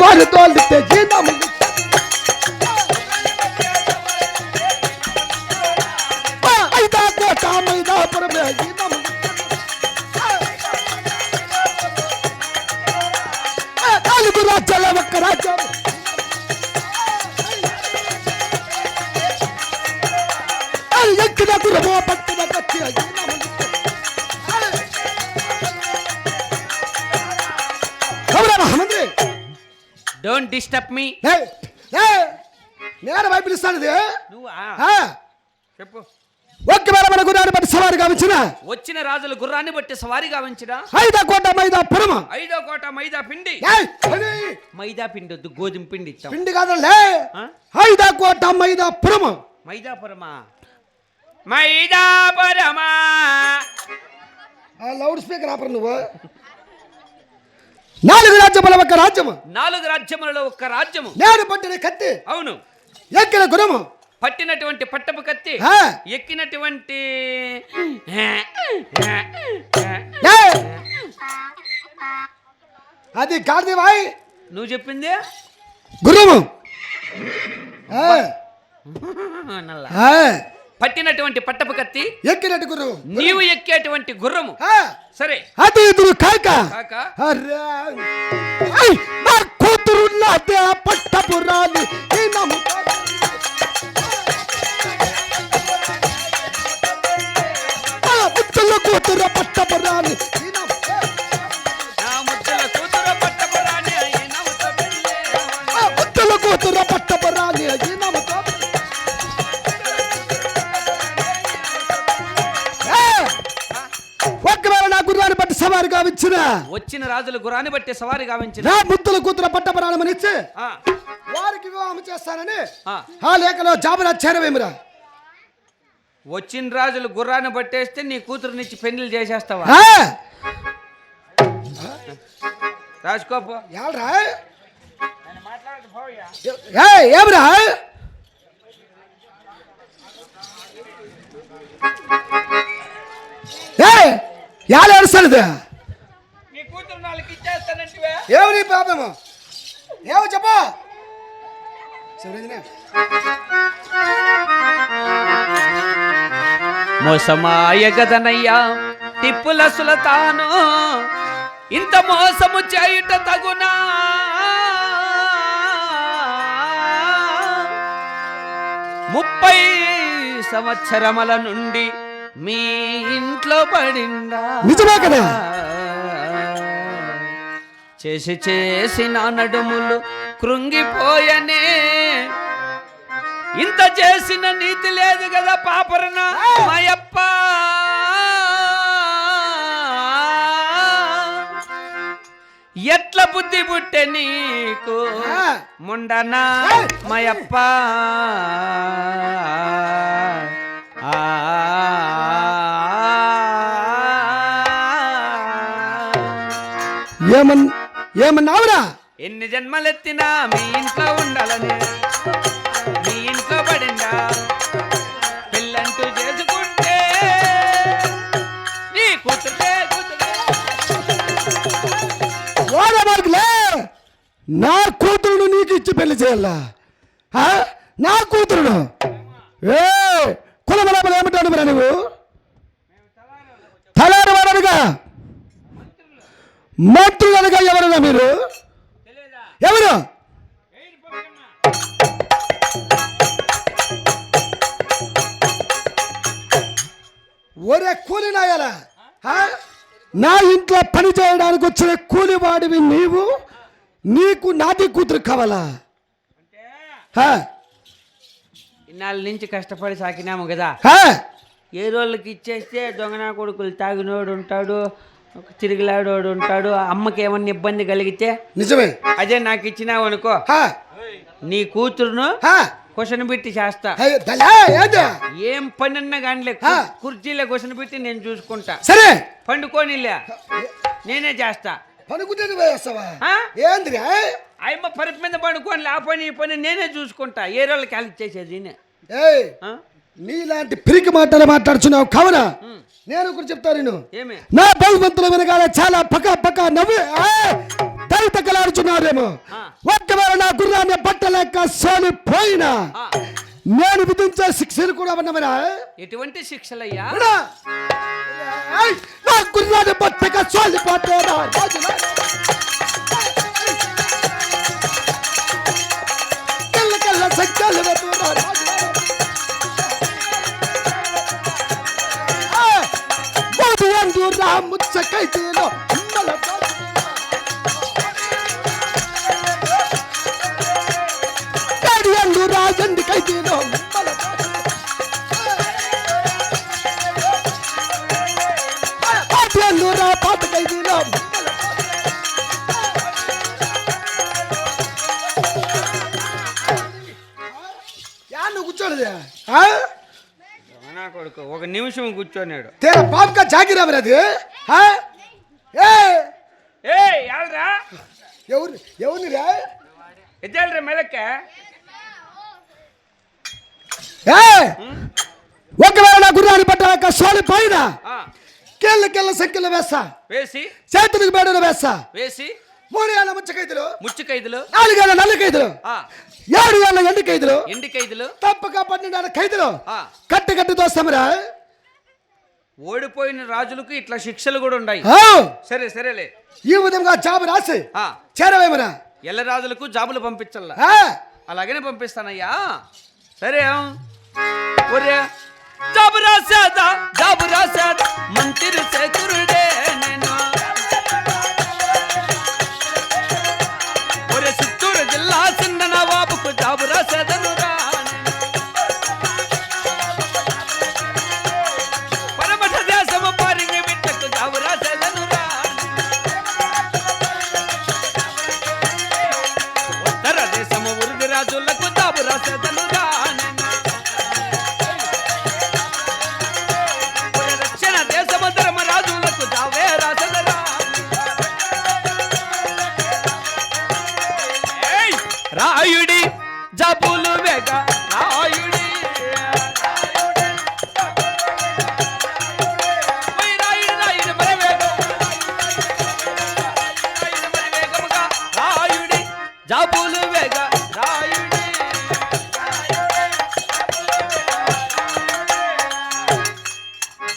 వారి తోలితే జీతము ఆ, ఐదా కోట మైదాపురమే జీతము ఆ, నాలుగు రాజ్యాల ఒక్క రాజ్యం అది ఎక్కిన గురమో డోంట్ డిస్టర్బ్ మీ నేను నువ్వా? ఆ, చెప్పు. ఒక్కవేళ మన గురాన్ని బట్టి సవారిగా వచ్చిన వచ్చిన రాజులు గుర్రాన్ని బట్టి సవారీగా వంచిన ఐదా కోట మైదా పురమ. ఐదో కోట మైదా పిండి. మైదా పిండి వద్దు గోధుమ పిండి పిండి కాదండి? ఐదా కోట మైదా పురమ. మైదాపురమా మైదాపురమా ఆ లౌడ్ స్పీకర్ ఆపరు నువ్వు. నాలుగు రాజ్యముల ఒక రాజ్యము. నాలుగు రాజ్యములలో ఒక్క రాజ్యము. నేను పట్టిన కత్తి. అవును. ఎక్కిన గురము పట్టినటువంటి పట్టపు కత్తి. ఎక్కినటువంటి అది కాదు భాయ్ నువ్వు చెప్పింది? ఆ, పట్టినటువంటి పట్టపు కత్తి ఎక్కినట్టు గురము నీవు ఎక్కేటువంటి గుర్రము. సరే. అది ఎదురు కాక. నా కూతురు ఆ ముచ్చల కూతురు పట్టపురాలి సవారి గావించిన. వచ్చిన రాజులు గురాన్ని బట్టి సవారి గావించిన. నా ముద్దుల కూతురు పట్టపురాణమని ఇచ్చి ఆ, వారికి వివాహం చేస్తానని ఆ. లేఖలో జాబురా చేరవేమిరా వచ్చిన రాజులు గుర్రాన్ని పట్టేస్తే నీ కూతురునిచ్చి పెళ్ళిళ్ళు చేసేస్తావా? రాసుకోపో ఏమిరా? ఏ! యాడ ఏడుస్తానుది నీ కూతురు నాలుగు ఇచ్చేస్తానంటివే. ఏమి నీ పాపము? ఏమి చెప్పు. మోసమాయ గదనయ్యా తిప్పుల సులతాను ఇంత మోసము చేయుట తగునా? ముప్పై సంవత్సరముల నుండి మీ ఇంట్లో పడిందా? నిజమే కదా? చేసి చేసి నా నడుములు కృంగిపోయనే. ఇంత చేసిన నీతి లేదు కదా పాపరన మాయప్ప ఎట్ల బుద్ధి పుట్టె నీకు. ముండనా. మాయప్ప! ఏమన్ ఏమన్నావురా? ఎన్ని జన్మలెత్తినా మీ ఇంట్లో ఉండాలని మీ ఇంట్లో పడిందా? పిల్లంటూ చేసుకుంటే నీ కూతురే నా కూతురును నీకు ఇచ్చి పెళ్ళి చేయాలా? ఆ? నా కూతురును? ఏ? కులమలమలు ఏమిటాను మరి నువ్వు? మంత్రులనుగా ఎవరున్నా మీరు ఎవరు ఒరే కూలి నాయాలా? నా ఇంట్లో పని చేయడానికి వచ్చిన కూలివాడివి నీవు నీకు నాది కూతురు కావాలా? ఇన్నాళ్ళ నుంచి కష్టపడి సాకినాము కదా? ఏ రోజులకి ఇచ్చేస్తే దొంగనా కొడుకులు తాగినోడు ఉంటాడు ఒక తిరిగిలాడోడు ఉంటాడు అమ్మకి ఏమన్నా ఇబ్బంది కలిగితే నిజమే. అదే నాకు ఇచ్చినావు అనుకో? నీ కూతురును? క్వశ్చన్ పెట్టి చేస్తా? ఏం పని అన్నా కానీ. కుర్చీలో క్వశ్చన్ పెట్టి నేను చూసుకుంటా. సరే. పండుకోనిలే. నేనే చేస్తా. అయ్యమ్మ పరుపు మీద పండుకొని ఆ పని ఈ పని నేనే చూసుకుంటా. ఏ రోజులకి వెళ్ళి చేసేది నేనే? నీలాంటి పిరికి మాటలు మాట్లాడుచున్నావు కావునా. నేను కూడా చెప్తా నేను నా బహుమంతుల వెనకాల చాలా పక్క పక్క నవ్వు ఆ! తైతకలాడుచున్నారేమో ఆ. ఒక్కవేళ నా గుర్రాన్ని బట్టలేక సోలిపోయినా నేను విధించే శిక్షలు కూడా ఉన్నవరా ఎటువంటి శిక్షలయ్యా! నా గుర్రాన్ని బట్టక సోలిపోతేనా కెల్ల సంఖ్యలు మోదు అందు రా ముచ్చకైతేలో అమ్మల డాడీ అందు రా ఎందుకైతేలో అమ్మల పాటి అందు రా పాతకైతేలో యా నువ్వు కూర్చోలేదే ఆ? నా కొడుకు. ఒక నిమిషం కూర్చోన్నాడు తేరా బాబుగా జాగిరావు అది? ఆ? ఏ? ఏ యాళ్ళరా ఎవరు ఎవరిని రా? ఎద్దాళ్ళరా మెలక్క ఏ? ఒకవేళ నా గుర్రాన్ని పట్టాక సోలి పైన ఆ, కెళ్ళ కెళ్ళ సంఖ్యలో వేస్తా. వేసి? చేతులకు బేడలు వేస్తా. వేసి? మూడు ఏళ్ళ ముచ్చ ఖైదులు ముచ్చు ఖైదులు నాలుగేళ్ళ నల్ల ఖైదులు ఆ, ఏడు ఏళ్ళ ఎండు ఖైదులు ఎండి ఖైదులు తప్పక పన్నెండేళ్ళ ఖైదులు కట్టి కట్టి దోస్తామరా ఓడిపోయిన రాజులకు ఇట్లా శిక్షలు కూడా ఉన్నాయి ఆ, సరే సరేలే. ఈ విధంగా జాబు రాసి ఆ, చేరవేమరా? ఎల్ల రాజులకు జాబులు పంపించాల అలాగనే పంపిస్తానయ్యా. సరే ఒరే జాబు రాసేదా జాబు రాసేదా మంత్రి శేఖరుడే రాజులకు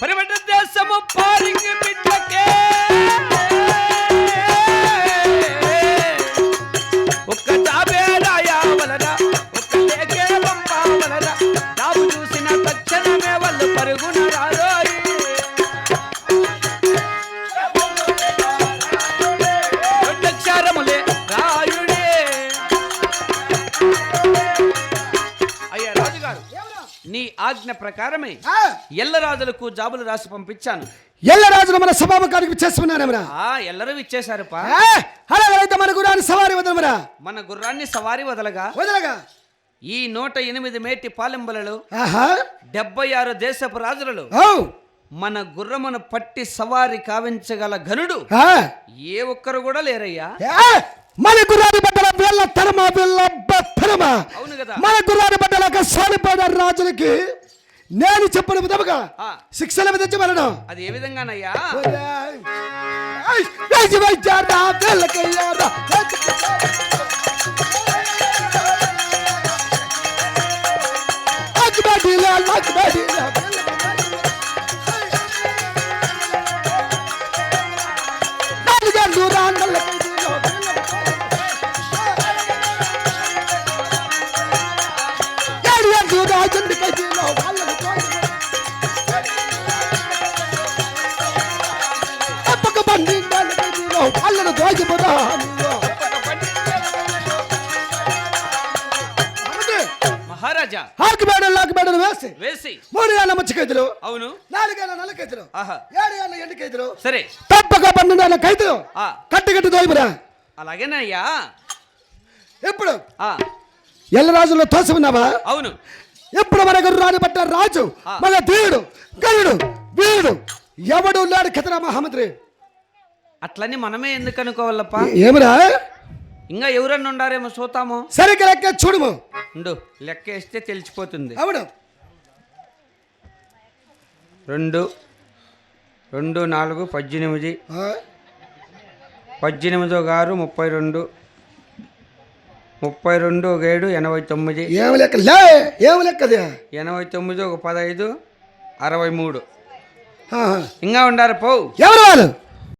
పరిమట దేశము పారింగి బిడ్డకే ఆజ్ఞ ప్రకారమే ఆ, ఎల్లరాజులకు జాబులు రాసి పంపించాను. ఎల్ల రాజును మన సభాముఖానికి చేసుకున్నారేమరా ఆ ఎల్లరూ ఇచ్చేశారు అలాగైతే మన గురాన్ని సవారి వదలమరా మన గుర్రాన్ని సవారి వదలగా? వదలగా? ఈ నూట ఎనిమిది మేటి పాలెంబలలో ఆహా. డెబ్బై ఆరు దేశపు రాజులలో మన గుర్రమును పట్టి సవారి కావించగల ఘనుడు ఏ ఒక్కరు కూడా లేరయ్యా? మన గుర్రాన్ని బట్టల వీళ్ళ తరమ వీళ్ళ బత్తరమ మన గుర్రాన్ని బట్టల సోలిపోయిన రాజులకి నేను చెప్పిన విధముగా ఆ, శిక్షలు విధించి వెళ్ళడం అది ఏ విధంగానయ్యా వాళ్ళను వేసి. వేసి. మూడు ఏళ్ళ మచ్చి ఖైదులు అవును. నాలుగేళ్ళ నల్ల ఆహా. ఏడు ఏళ్ళ ఎండు ఖైదులు సరే. తప్పక పన్నెండు ఏళ్ళ ఆ. కట్టి కట్టి దోయిపురా. అలాగేనయ్యా. ఎప్పుడు? ఆ. ఎల్ల రాజుల్లో తోసి ఉన్నావా అవును. ఎప్పుడు మన రాని పట్ట రాజు. మన దేవుడు గరుడు వీరుడు. ఎవడు లేడు కథరా మహామంత్రి? అట్లని మనమే ఎందుకు అనుకోవాలప్ప? ఏమిరా? ఇంకా ఎవరన్నా ఉండారేమో చూతాము సరిగ్గా లెక్క చూడుము. ఉండు లెక్క వేస్తే తెలిసిపోతుంది. అవును. రెండు రెండు నాలుగు పద్దెనిమిది? పద్దెనిమిది ఒక ఆరు ముప్పై రెండు ముప్పై రెండు ఒక ఏడు ఎనభై తొమ్మిది లెక్కది ఎనభై తొమ్మిది ఒక పదహైదు అరవై మూడు. ఇంకా ఉండారు పో ఎవరు వాళ్ళు?